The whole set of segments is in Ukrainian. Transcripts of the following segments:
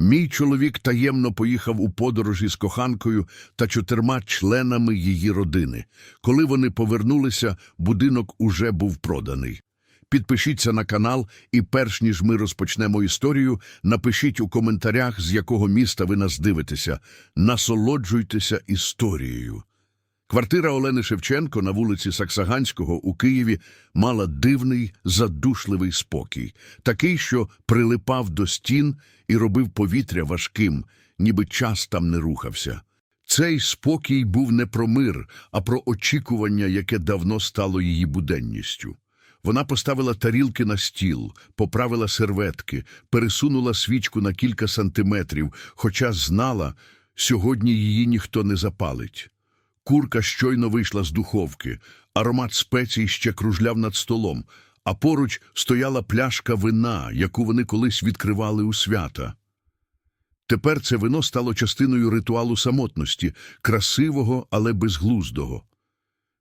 Мій чоловік таємно поїхав у подорожі з коханкою та чотирма членами її родини. Коли вони повернулися, будинок уже був проданий. Підпишіться на канал і перш ніж ми розпочнемо історію, напишіть у коментарях, з якого міста ви нас дивитеся. Насолоджуйтеся історією. Квартира Олени Шевченко на вулиці Саксаганського у Києві мала дивний, задушливий спокій, такий, що прилипав до стін і робив повітря важким, ніби час там не рухався. Цей спокій був не про мир, а про очікування, яке давно стало її буденністю. Вона поставила тарілки на стіл, поправила серветки, пересунула свічку на кілька сантиметрів, хоча знала, сьогодні її ніхто не запалить. Курка щойно вийшла з духовки, аромат спецій ще кружляв над столом, а поруч стояла пляшка вина, яку вони колись відкривали у свята. Тепер це вино стало частиною ритуалу самотності, красивого, але безглуздого.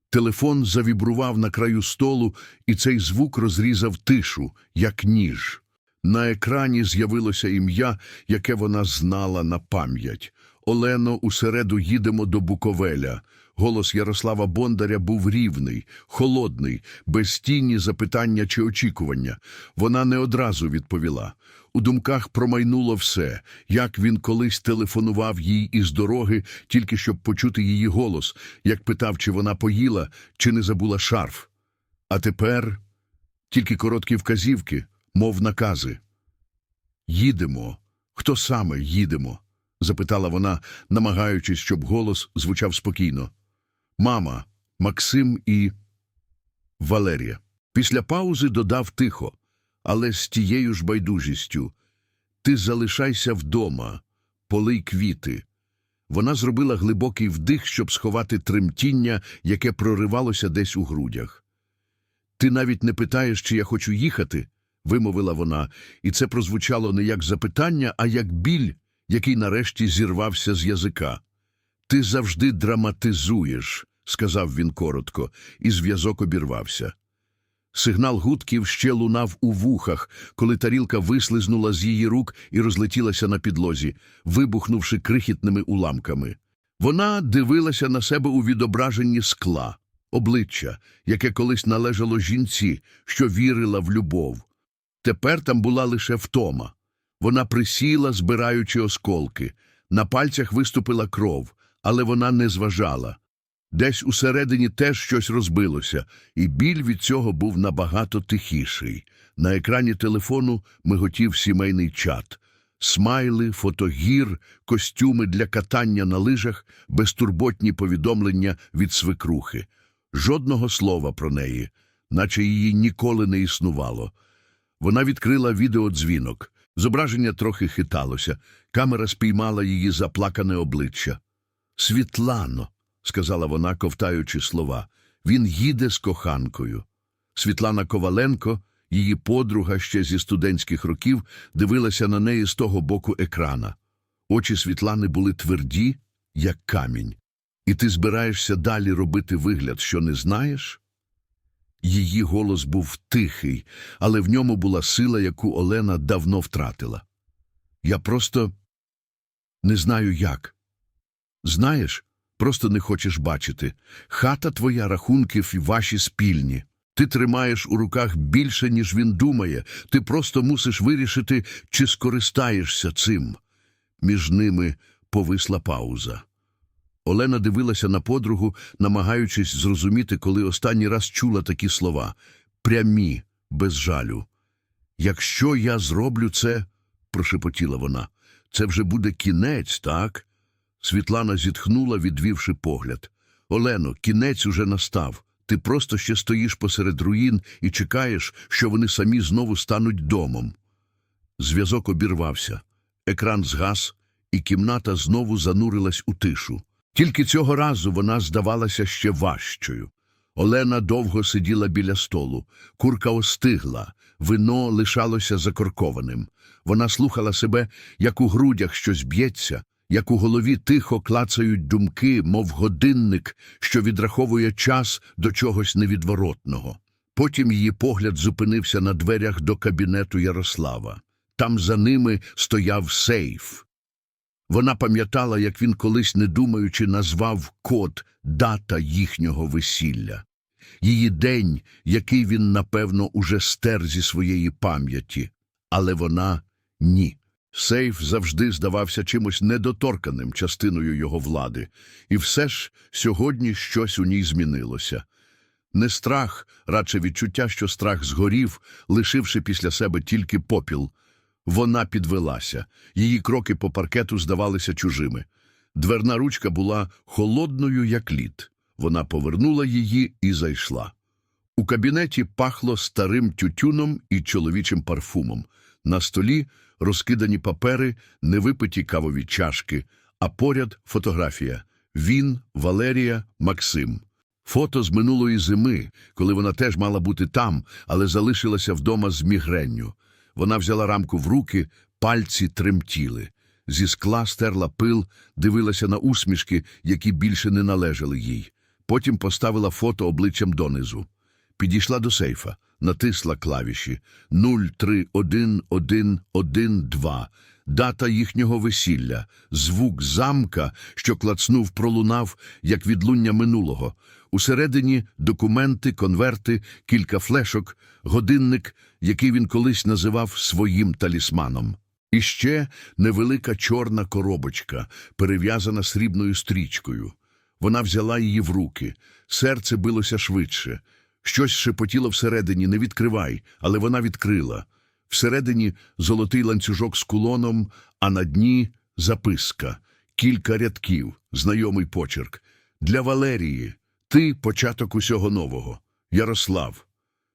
Телефон завібрував на краю столу, і цей звук розрізав тишу, як ніж. На екрані з'явилося ім'я, яке вона знала на пам'ять. Олено, усереду їдемо до Буковеля. Голос Ярослава Бондаря був рівний, холодний, без тіні запитання чи очікування. Вона не одразу відповіла. У думках промайнуло все, як він колись телефонував їй із дороги, тільки щоб почути її голос, як питав, чи вона поїла, чи не забула шарф. А тепер тільки короткі вказівки, мов накази. Їдемо. Хто саме їдемо? Запитала вона, намагаючись, щоб голос звучав спокійно. Мама, Максим і Валерія. Після паузи додав тихо, але з тією ж байдужістю. Ти залишайся вдома, полий квіти. Вона зробила глибокий вдих, щоб сховати тремтіння, яке проривалося десь у грудях. Ти навіть не питаєш, чи я хочу їхати, вимовила вона, і це прозвучало не як запитання, а як біль, який нарешті зірвався з язика. Ти завжди драматизуєш, сказав він коротко, і зв'язок обірвався. Сигнал гудків ще лунав у вухах, коли тарілка вислизнула з її рук і розлетілася на підлозі, вибухнувши крихітними уламками. Вона дивилася на себе у відображенні скла, обличчя, яке колись належало жінці, що вірила в любов. Тепер там була лише втома. Вона присіла, збираючи осколки. На пальцях виступила кров, але вона не зважала. Десь усередині теж щось розбилося, і біль від цього був набагато тихіший. На екрані телефону миготів сімейний чат. Смайли, фотогір, костюми для катання на лижах, безтурботні повідомлення від свекрухи. Жодного слова про неї, наче її ніколи не існувало. Вона відкрила відеодзвінок. Зображення трохи хиталося. Камера спіймала її заплакане обличчя. Світлано, сказала вона, ковтаючи слова, він їде з коханкою. Світлана Коваленко, її подруга ще зі студентських років, дивилася на неї з того боку екрана. Очі Світлани були тверді, як камінь. І ти збираєшся далі робити вигляд, що не знаєш? Її голос був тихий, але в ньому була сила, яку Олена давно втратила. Я просто не знаю як. Знаєш, просто не хочеш бачити. Хата твоя, рахунків і ваші спільні. Ти тримаєш у руках більше, ніж він думає. Ти просто мусиш вирішити, чи скористаєшся цим. Між ними повисла пауза. Олена дивилася на подругу, намагаючись зрозуміти, коли останній раз чула такі слова прямі, без жалю. Якщо я зроблю це, прошепотіла вона, це вже буде кінець, так? Світлана зітхнула, відвівши погляд. Олено, кінець уже настав. Ти просто ще стоїш посеред руїн і чекаєш, що вони самі знову стануть домом. Зв'язок обірвався, екран згас, і кімната знову занурилась у тишу. Тільки цього разу вона здавалася ще важчою. Олена довго сиділа біля столу, курка остигла, вино лишалося закоркованим. Вона слухала себе, як у грудях щось б'ється, як у голові тихо клацають думки, мов годинник, що відраховує час до чогось невідворотного. Потім її погляд зупинився на дверях до кабінету Ярослава. там за ними стояв сейф. Вона пам'ятала, як він колись, не думаючи, назвав код дата їхнього весілля. Її день, який він, напевно, уже стер зі своєї пам'яті. Але вона ні. Сейф завжди здавався чимось недоторканим частиною його влади, і все ж сьогодні щось у ній змінилося. Не страх, радше відчуття, що страх згорів, лишивши після себе тільки попіл. Вона підвелася, її кроки по паркету здавалися чужими. Дверна ручка була холодною, як лід. Вона повернула її і зайшла. У кабінеті пахло старим тютюном і чоловічим парфумом. На столі розкидані папери, невипиті кавові чашки, а поряд фотографія. Він, Валерія, Максим. Фото з минулої зими, коли вона теж мала бути там, але залишилася вдома з мігренню. Вона взяла рамку в руки, пальці тремтіли. Зі скла стерла пил, дивилася на усмішки, які більше не належали їй. Потім поставила фото обличчям донизу. Підійшла до сейфа, натисла клавіші 031112, дата їхнього весілля, звук замка, що клацнув, пролунав, як відлуння минулого. Усередині документи, конверти, кілька флешок, годинник, який він колись називав своїм талісманом. І ще невелика чорна коробочка, перев'язана срібною стрічкою. Вона взяла її в руки. Серце билося швидше. Щось шепотіло всередині, не відкривай, але вона відкрила. Всередині золотий ланцюжок з кулоном, а на дні записка. Кілька рядків, знайомий почерк. Для Валерії. Ти – початок усього нового. Ярослав.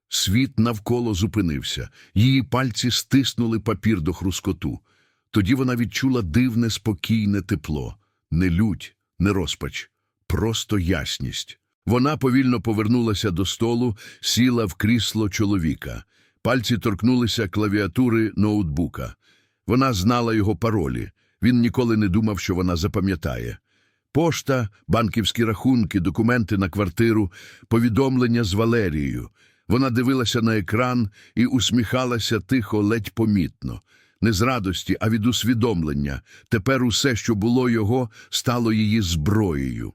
Світ навколо зупинився. Її пальці стиснули папір до хрускоту. Тоді вона відчула дивне, спокійне тепло. Не лють, не розпач. Просто ясність. Вона повільно повернулася до столу, сіла в крісло чоловіка. Пальці торкнулися клавіатури ноутбука. Вона знала його паролі. Він ніколи не думав, що вона запам'ятає. Пошта, банківські рахунки, документи на квартиру, повідомлення з Валерією. Вона дивилася на екран і усміхалася тихо, ледь помітно. Не з радості, а від усвідомлення. Тепер усе, що було його, стало її зброєю.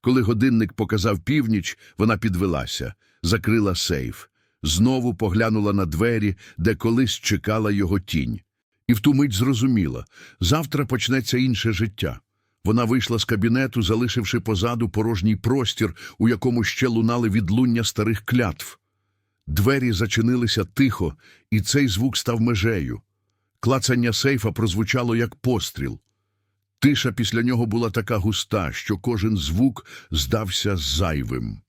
Коли годинник показав північ, вона підвелася, закрила сейф, знову поглянула на двері, де колись чекала його тінь. І в ту мить зрозуміла – завтра почнеться інше життя. Вона вийшла з кабінету, залишивши позаду порожній простір, у якому ще лунали відлуння старих клятв. Двері зачинилися тихо, і цей звук став межею. Клацання сейфа прозвучало, як постріл. Тиша після нього була така густа, що кожен звук здався зайвим.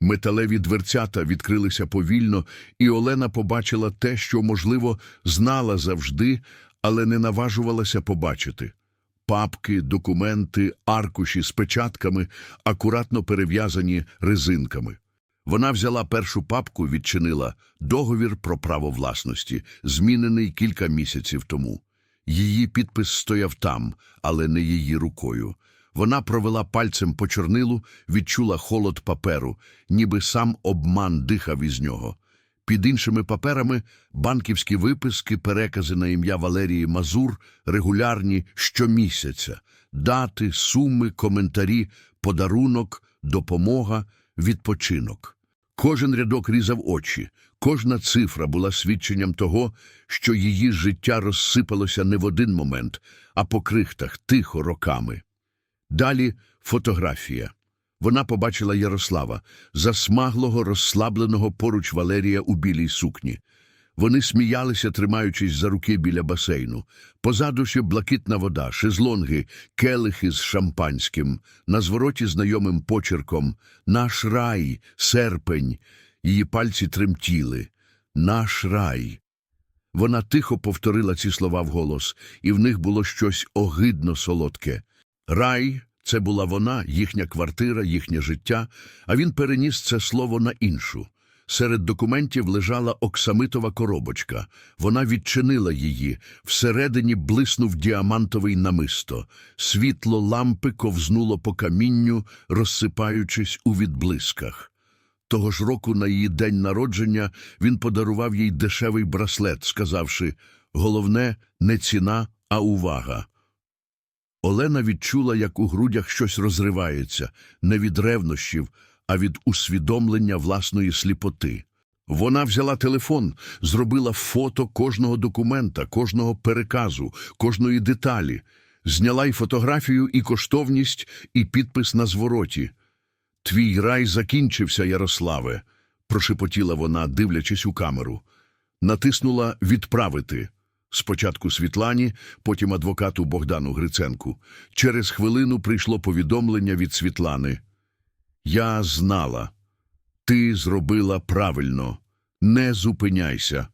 Металеві дверцята відкрилися повільно, і Олена побачила те, що, можливо, знала завжди, але не наважувалася побачити. Папки, документи, аркуші з печатками, акуратно перев'язані резинками. Вона взяла першу папку, відчинила договір про право власності, змінений кілька місяців тому. Її підпис стояв там, але не її рукою. Вона провела пальцем по чорнилу, відчула холод паперу, ніби сам обман дихав із нього. Під іншими паперами банківські виписки, перекази на ім'я Валерії Мазур, регулярні щомісяця, дати, суми, коментарі, подарунок, допомога, відпочинок. Кожен рядок різав очі, кожна цифра була свідченням того, що її життя розсипалося не в один момент, а по крихтах, тихо, роками. Далі фотографія. Вона побачила Ярослава, засмаглого, розслабленого поруч Валерія у білій сукні. Вони сміялися, тримаючись за руки біля басейну. Позаду ще блакитна вода, шезлонги, келихи з шампанським, на звороті знайомим почерком «Наш рай, серпень». Її пальці тремтіли. «Наш рай». Вона тихо повторила ці слова вголос, і в них було щось огидно солодке. Рай – це була вона, їхня квартира, їхнє життя, а він переніс це слово на іншу. Серед документів лежала оксамитова коробочка. Вона відчинила її. Всередині блиснув діамантовий намисто. Світло лампи ковзнуло по камінню, розсипаючись у відблисках. Того ж року на її день народження він подарував їй дешевий браслет, сказавши Головне не ціна, а увага. Олена відчула, як у грудях щось розривається, не від ревнощів, а від усвідомлення власної сліпоти. Вона взяла телефон, зробила фото кожного документа, кожного переказу, кожної деталі, зняла й фотографію, і коштовність, і підпис на звороті. Твій рай закінчився, Ярославе, прошепотіла вона, дивлячись у камеру. Натиснула «Відправити». Спочатку Світлані, потім адвокату Богдану Гриценку. Через хвилину прийшло повідомлення від Світлани. Я знала. Ти зробила правильно. Не зупиняйся.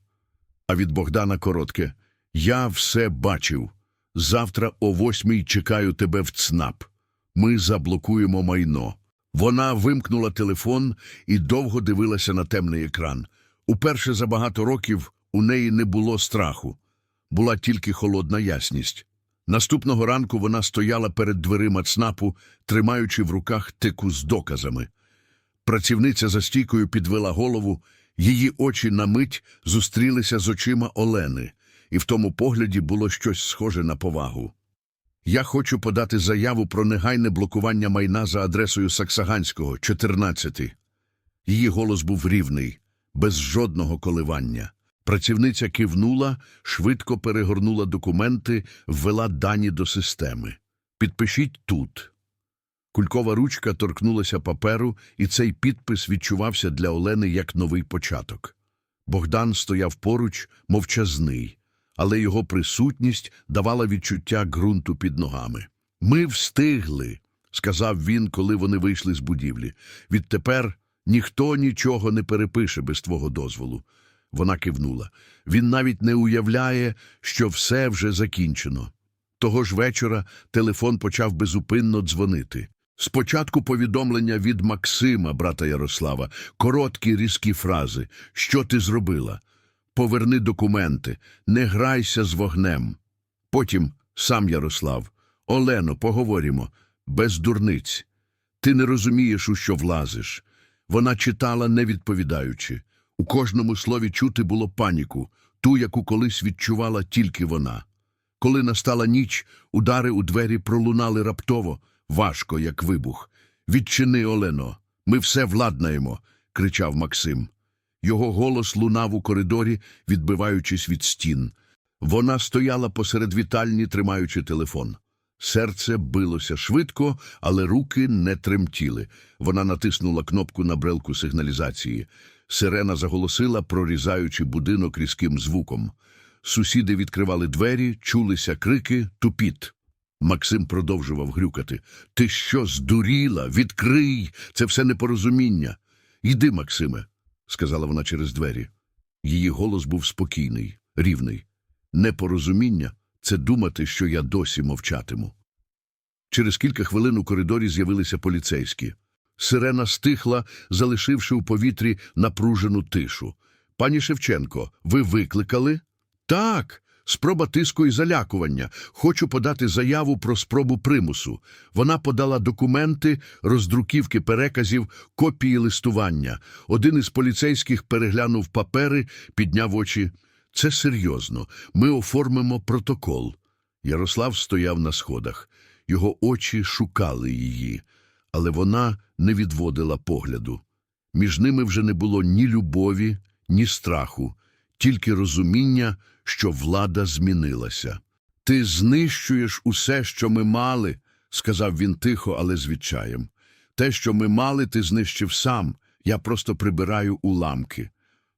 А від Богдана коротке. Я все бачив. Завтра о восьмій чекаю тебе в ЦНАП. Ми заблокуємо майно. Вона вимкнула телефон і довго дивилася на темний екран. Уперше за багато років у неї не було страху. Була тільки холодна ясність. Наступного ранку вона стояла перед дверима ЦНАПу, тримаючи в руках тику з доказами. Працівниця за стійкою підвела голову, її очі на мить зустрілися з очима Олени, і в тому погляді було щось схоже на повагу. Я хочу подати заяву про негайне блокування майна за адресою Саксаганського, 14. Її голос був рівний, без жодного коливання. Працівниця кивнула, швидко перегорнула документи, ввела дані до системи. Підпишіть тут. Кулькова ручка торкнулася паперу, і цей підпис відчувався для Олени як новий початок. Богдан стояв поруч, мовчазний, але його присутність давала відчуття ґрунту під ногами. Ми встигли, сказав він, коли вони вийшли з будівлі. Відтепер ніхто нічого не перепише без твого дозволу. Вона кивнула. Він навіть не уявляє, що все вже закінчено. Того ж вечора телефон почав безупинно дзвонити. Спочатку повідомлення від Максима, брата Ярослава, короткі різкі фрази. Що ти зробила? Поверни документи, не грайся з вогнем. Потім сам Ярослав. Олено, поговоримо. Без дурниць. Ти не розумієш, у що влазиш. Вона читала, не відповідаючи. У кожному слові чути було паніку, ту, яку колись відчувала тільки вона. Коли настала ніч, удари у двері пролунали раптово, важко, як вибух. Відчини, Олено, ми все владнаємо, кричав Максим. Його голос лунав у коридорі, відбиваючись від стін. Вона стояла посеред вітальні, тримаючи телефон. Серце билося швидко, але руки не тремтіли. Вона натиснула кнопку на брелку сигналізації. Сирена заголосила, прорізаючи будинок різким звуком. Сусіди відкривали двері, чулися крики, тупіт. Максим продовжував грюкати. Ти що, здуріла? Відкрий! Це все непорозуміння. Йди, Максиме, сказала вона через двері. Її голос був спокійний, рівний. Непорозуміння це думати, що я досі мовчатиму. Через кілька хвилин у коридорі з'явилися поліцейські. Сирена стихла, залишивши у повітрі напружену тишу. Пані Шевченко, ви викликали? Так. Спроба тиску і залякування. Хочу подати заяву про спробу примусу. Вона подала документи, роздруківки переказів, копії листування. Один із поліцейських переглянув папери, підняв очі. Це серйозно. Ми оформимо протокол. Ярослав стояв на сходах. Його очі шукали її, але вона не відводила погляду. Між ними вже не було ні любові, ні страху, тільки розуміння, що влада змінилася. Ти знищуєш усе, що ми мали, сказав він тихо, але з відчаєм. Те, що ми мали, ти знищив сам. Я просто прибираю уламки.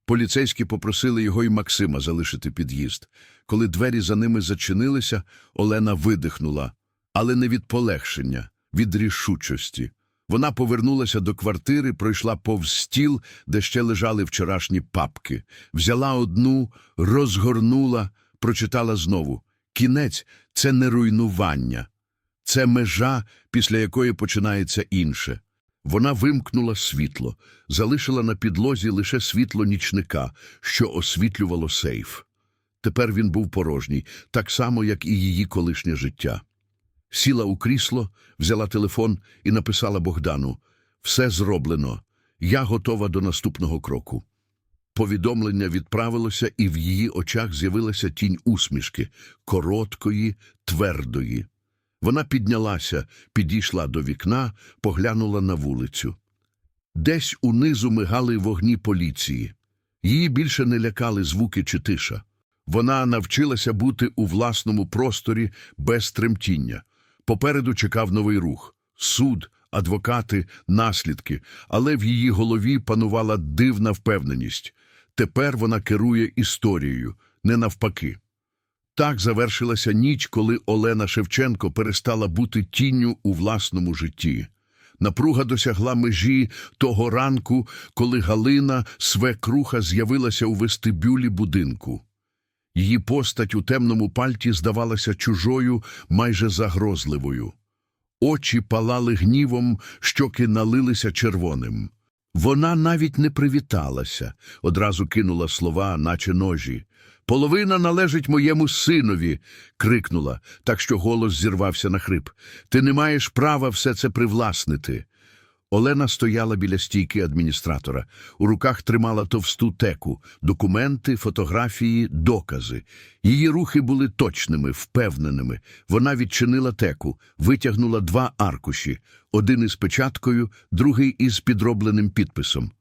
Поліцейські попросили його і Максима залишити під'їзд. Коли двері за ними зачинилися, Олена видихнула, але не від полегшення, від рішучості. Вона повернулася до квартири, пройшла повз стіл, де ще лежали вчорашні папки, взяла одну, розгорнула, прочитала знову. Кінець – це не руйнування, це межа, після якої починається інше. Вона вимкнула світло, залишила на підлозі лише світло нічника, що освітлювало сейф. Тепер він був порожній, так само, як і її колишнє життя. Сіла у крісло, взяла телефон і написала Богдану «Все зроблено. Я готова до наступного кроку». Повідомлення відправилося, і в її очах з'явилася тінь усмішки, короткої, твердої. Вона піднялася, підійшла до вікна, поглянула на вулицю. Десь унизу мигали вогні поліції. Її більше не лякали звуки чи тиша. Вона навчилася бути у власному просторі без тремтіння. Попереду чекав новий рух суд, адвокати, наслідки, але в її голові панувала дивна впевненість. Тепер вона керує історією, не навпаки. Так завершилася ніч, коли Олена Шевченко перестала бути тінню у власному житті. Напруга досягла межі того ранку, коли Галина свекруха з'явилася у вестибюлі будинку. Її постать у темному пальті здавалася чужою, майже загрозливою. Очі палали гнівом, щоки налилися червоним. Вона навіть не привіталася, одразу кинула слова, наче ножі. Половина належить моєму синові, крикнула, так що голос зірвався на хрип. Ти не маєш права все це привласнити. Олена стояла біля стійки адміністратора. У руках тримала товсту теку, документи, фотографії, докази. Її рухи були точними, впевненими. Вона відчинила теку, витягнула два аркуші, один із печаткою, другий із підробленим підписом.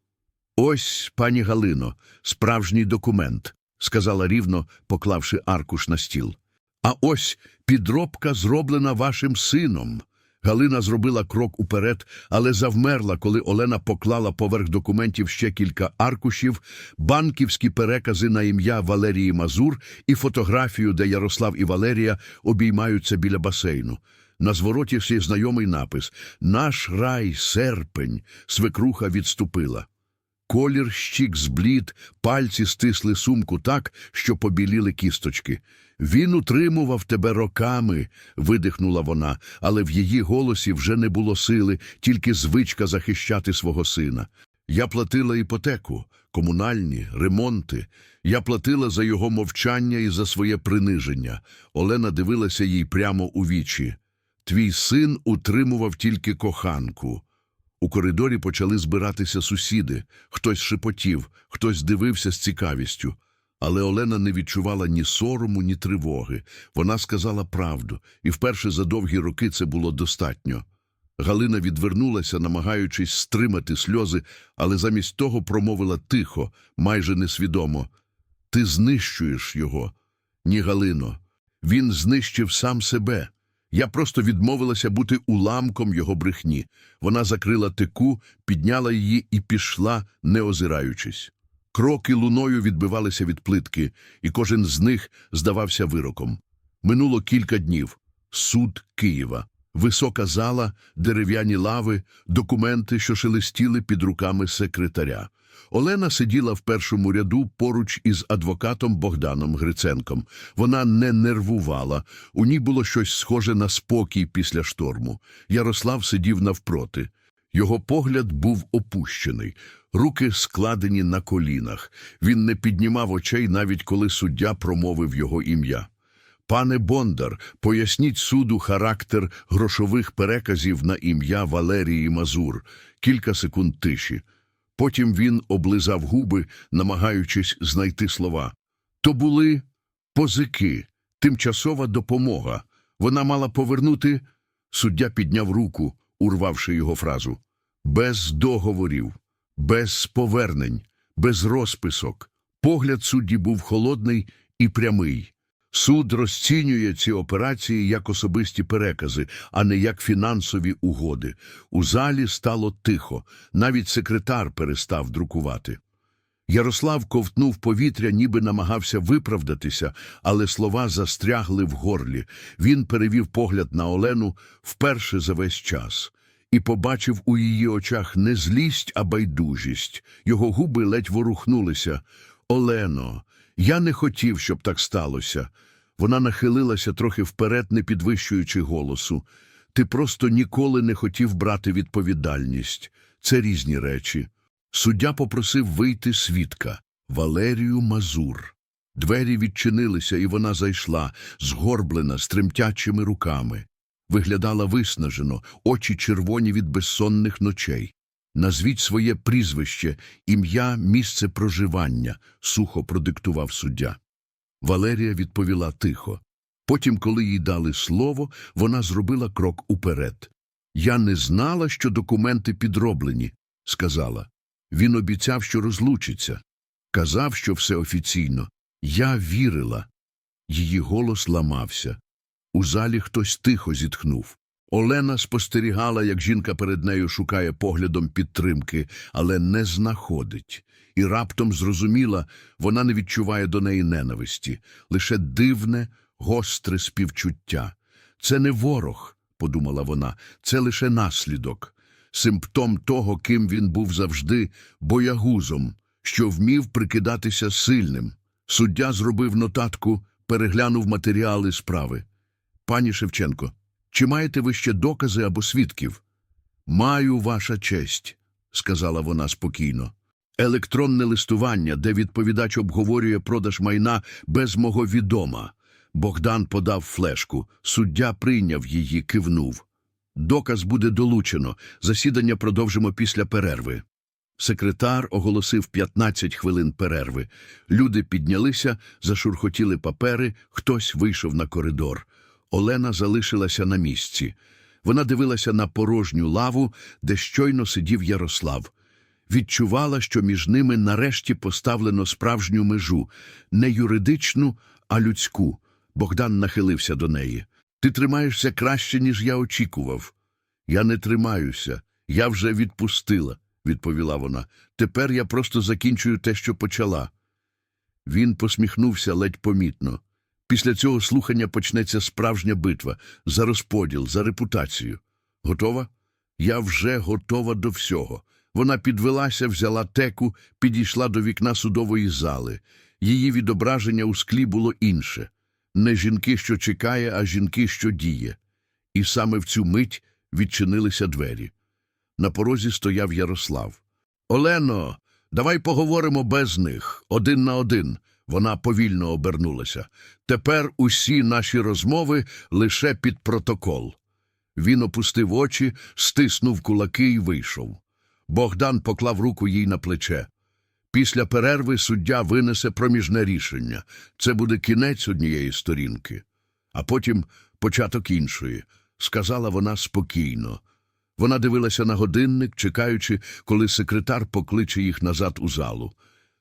Ось, пані Галино, справжній документ, сказала рівно, поклавши аркуш на стіл. А ось підробка зроблена вашим сином. Галина зробила крок уперед, але завмерла, коли Олена поклала поверх документів ще кілька аркушів, банківські перекази на ім'я Валерії Мазур і фотографію, де Ярослав і Валерія обіймаються біля басейну. На звороті всі знайомий напис Наш рай, серпень. Свекруха відступила. Колір щік зблід, пальці стисли сумку так, що побіліли кісточки. Він утримував тебе роками, видихнула вона, але в її голосі вже не було сили, тільки звичка захищати свого сина. Я платила іпотеку, комунальні, ремонти. Я платила за його мовчання і за своє приниження. Олена дивилася їй прямо у вічі. Твій син утримував тільки коханку. У коридорі почали збиратися сусіди. Хтось шепотів, хтось дивився з цікавістю. Але Олена не відчувала ні сорому, ні тривоги. Вона сказала правду, і вперше за довгі роки це було достатньо. Галина відвернулася, намагаючись стримати сльози, але замість того промовила тихо, майже несвідомо. Ти знищуєш його. Ні, Галино. Він знищив сам себе. Я просто відмовилася бути уламком його брехні. Вона закрила теку, підняла її і пішла, не озираючись. Кроки луною відбивалися від плитки, і кожен з них здавався вироком. Минуло кілька днів. Суд Києва. Висока зала, дерев'яні лави, документи, що шелестіли під руками секретаря. Олена сиділа в першому ряду поруч із адвокатом Богданом Гриценком. Вона не нервувала, у ній було щось схоже на спокій після шторму. Ярослав сидів навпроти. Його погляд був опущений, руки складені на колінах. Він не піднімав очей, навіть коли суддя промовив його ім'я. Пане Бондар, поясніть суду характер грошових переказів на ім'я Валерії Мазур. Кілька секунд тиші. Потім він облизав губи, намагаючись знайти слова. То були позики, тимчасова допомога. Вона мала повернути. Суддя підняв руку, урвавши його фразу. Без договорів, без повернень, без розписок. Погляд судді був холодний і прямий. Суд розцінює ці операції як особисті перекази, а не як фінансові угоди. У залі стало тихо, навіть секретар перестав друкувати. Ярослав ковтнув повітря, ніби намагався виправдатися, але слова застрягли в горлі. Він перевів погляд на Олену вперше за весь час і побачив у її очах не злість, а байдужість. Його губи ледь ворухнулися. Олено, я не хотів, щоб так сталося. Вона нахилилася трохи вперед, не підвищуючи голосу. Ти просто ніколи не хотів брати відповідальність. Це різні речі. Суддя попросив вийти свідка Валерію Мазур. Двері відчинилися, і вона зайшла, згорблена, з тремтячими руками. Виглядала виснажено, очі червоні від безсонних ночей. Назвіть своє прізвище, ім'я, місце проживання, сухо продиктував суддя. Валерія відповіла тихо. Потім, коли їй дали слово, вона зробила крок уперед. Я не знала, що документи підроблені, сказала. Він обіцяв, що розлучиться. Казав, що все офіційно. Я вірила. Її голос ламався. У залі хтось тихо зітхнув. Олена спостерігала, як жінка перед нею шукає поглядом підтримки, але не знаходить. І раптом зрозуміла, вона не відчуває до неї ненависті, лише дивне, гостре співчуття. Це не ворог, подумала вона, це лише наслідок, симптом того, ким він був завжди, боягузом, що вмів прикидатися сильним. Суддя зробив нотатку, переглянув матеріали справи. Пані Шевченко, чи маєте ви ще докази або свідків? Маю ваша честь, сказала вона спокійно. Електронне листування, де відповідач обговорює продаж майна без мого відома. Богдан подав флешку. Суддя прийняв її, кивнув. Доказ буде долучено. Засідання продовжимо після перерви. Секретар оголосив 15 хвилин перерви. Люди піднялися, зашурхотіли папери, хтось вийшов на коридор. Олена залишилася на місці. Вона дивилася на порожню лаву, де щойно сидів Ярослав. Відчувала, що між ними нарешті поставлено справжню межу, не юридичну, а людську. Богдан нахилився до неї. Ти тримаєшся краще, ніж я очікував. Я не тримаюся. Я вже відпустила, відповіла вона. Тепер я просто закінчую те, що почала. Він посміхнувся ледь помітно. Після цього слухання почнеться справжня битва за розподіл, за репутацію. Готова? Я вже готова до всього. Вона підвелася, взяла теку, підійшла до вікна судової зали. Її відображення у склі було інше. Не жінки, що чекає, а жінки, що діє. І саме в цю мить відчинилися двері. На порозі стояв Ярослав. Олено, давай поговоримо без них, один на один. Вона повільно обернулася. Тепер усі наші розмови лише під протокол. Він опустив очі, стиснув кулаки і вийшов. Богдан поклав руку їй на плече. Після перерви суддя винесе проміжне рішення. Це буде кінець однієї сторінки, а потім початок іншої, сказала вона спокійно. Вона дивилася на годинник, чекаючи, коли секретар покличе їх назад у залу.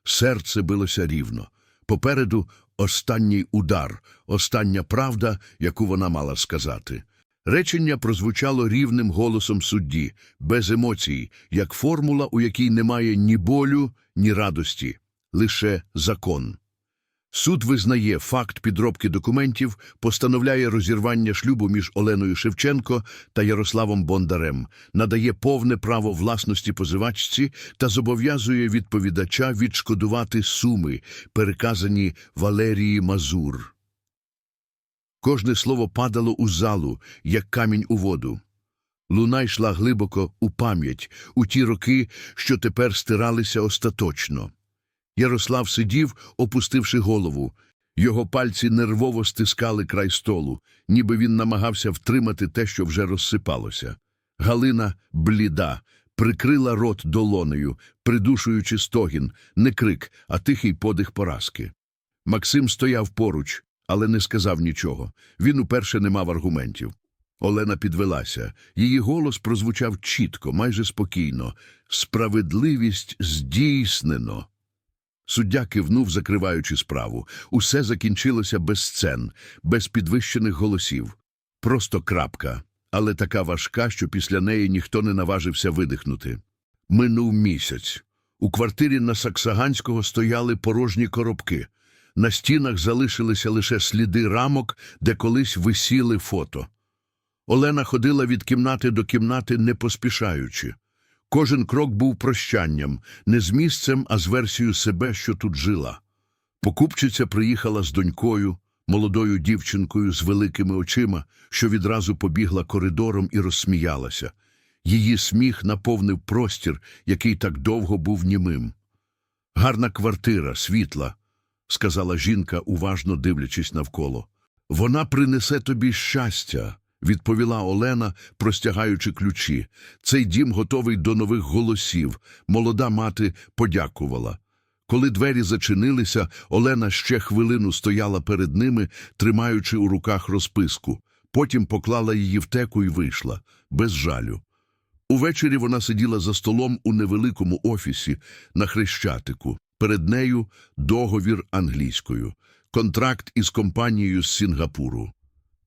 Серце билося рівно. Попереду останній удар, остання правда, яку вона мала сказати. Речення прозвучало рівним голосом судді, без емоцій, як формула, у якій немає ні болю, ні радості, лише закон. Суд визнає факт підробки документів, постановляє розірвання шлюбу між Оленою Шевченко та Ярославом Бондарем, надає повне право власності позивачці та зобов'язує відповідача відшкодувати суми, переказані Валерії Мазур. Кожне слово падало у залу, як камінь у воду. Луна йшла глибоко у пам'ять, у ті роки, що тепер стиралися остаточно. Ярослав сидів, опустивши голову. Його пальці нервово стискали край столу, ніби він намагався втримати те, що вже розсипалося. Галина, бліда, прикрила рот долонею, придушуючи стогін, не крик, а тихий подих поразки. Максим стояв поруч, але не сказав нічого. Він уперше не мав аргументів. Олена підвелася. Її голос прозвучав чітко, майже спокійно. Справедливість здійснено. Суддя кивнув, закриваючи справу. Усе закінчилося без сцен, без підвищених голосів. Просто крапка, але така важка, що після неї ніхто не наважився видихнути. Минув місяць. У квартирі на Саксаганського стояли порожні коробки. На стінах залишилися лише сліди рамок, де колись висіли фото. Олена ходила від кімнати до кімнати, не поспішаючи. Кожен крок був прощанням, не з місцем, а з версією себе, що тут жила. Покупчиця приїхала з донькою, молодою дівчинкою з великими очима, що відразу побігла коридором і розсміялася. Її сміх наповнив простір, який так довго був німим. Гарна квартира, світла, сказала жінка, уважно дивлячись навколо. Вона принесе тобі щастя, відповіла Олена, простягаючи ключі. Цей дім готовий до нових голосів. Молода мати подякувала. Коли двері зачинилися, Олена ще хвилину стояла перед ними, тримаючи у руках розписку. Потім поклала її в теку і вийшла, без жалю. Увечері вона сиділа за столом у невеликому офісі на Хрещатику. Перед нею договір англійською, контракт із компанією з Сінгапуру.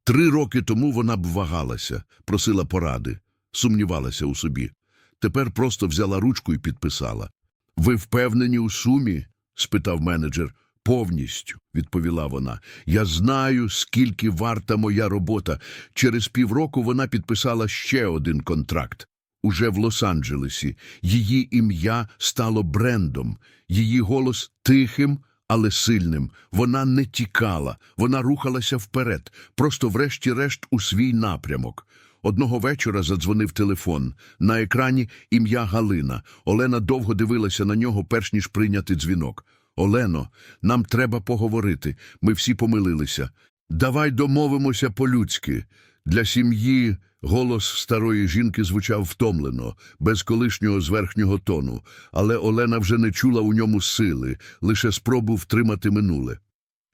Три роки тому вона б вагалася, просила поради, сумнівалася у собі. Тепер просто взяла ручку і підписала. Ви впевнені у сумі? спитав менеджер. Повністю, відповіла вона. Я знаю, скільки варта моя робота. Через півроку вона підписала ще один контракт. Уже в Лос-Анджелесі. Її ім'я стало брендом, її голос тихим, але сильним. Вона не тікала, вона рухалася вперед, просто врешті-решт у свій напрямок. Одного вечора задзвонив телефон. На екрані ім'я Галина. Олена довго дивилася на нього, перш ніж прийняти дзвінок. Олено, нам треба поговорити. Ми всі помилилися. Давай домовимося по-людськи. Для сім'ї голос старої жінки звучав втомлено, без колишнього зверхнього тону, але Олена вже не чула у ньому сили, лише спробу втримати минуле.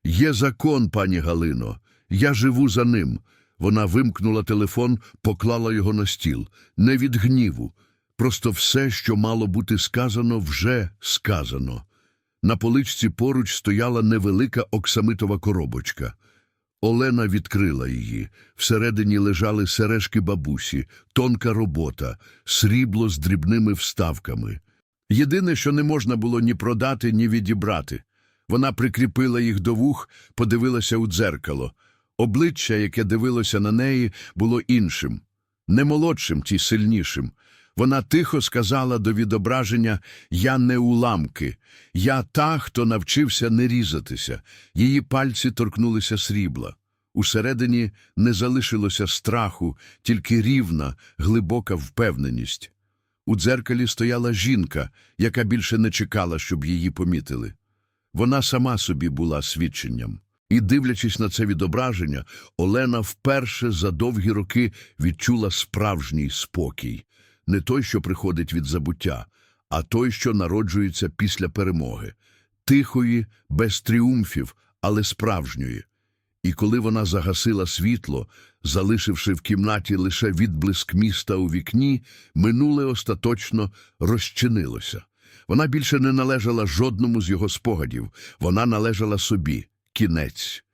Є закон, пані Галино, я живу за ним. Вона вимкнула телефон, поклала його на стіл. Не від гніву. Просто все, що мало бути сказано, вже сказано. На поличці поруч стояла невелика оксамитова коробочка. Олена відкрила її. Всередині лежали сережки бабусі, тонка робота, срібло з дрібними вставками. Єдине, що не можна було ні продати, ні відібрати. Вона прикріпила їх до вух, подивилася у дзеркало. Обличчя, яке дивилося на неї, було іншим, не молодшим, ті сильнішим. Вона тихо сказала до відображення «Я не уламки, я та, хто навчився не різатися». Її пальці торкнулися срібла. Усередині не залишилося страху, тільки рівна, глибока впевненість. У дзеркалі стояла жінка, яка більше не чекала, щоб її помітили. Вона сама собі була свідченням. І, дивлячись на це відображення, Олена вперше за довгі роки відчула справжній спокій. Не той, що приходить від забуття, а той, що народжується після перемоги. Тихої, без тріумфів, але справжньої. І коли вона загасила світло, залишивши в кімнаті лише відблиск міста у вікні, минуле остаточно розчинилося. Вона більше не належала жодному з його спогадів, вона належала собі. Кінець.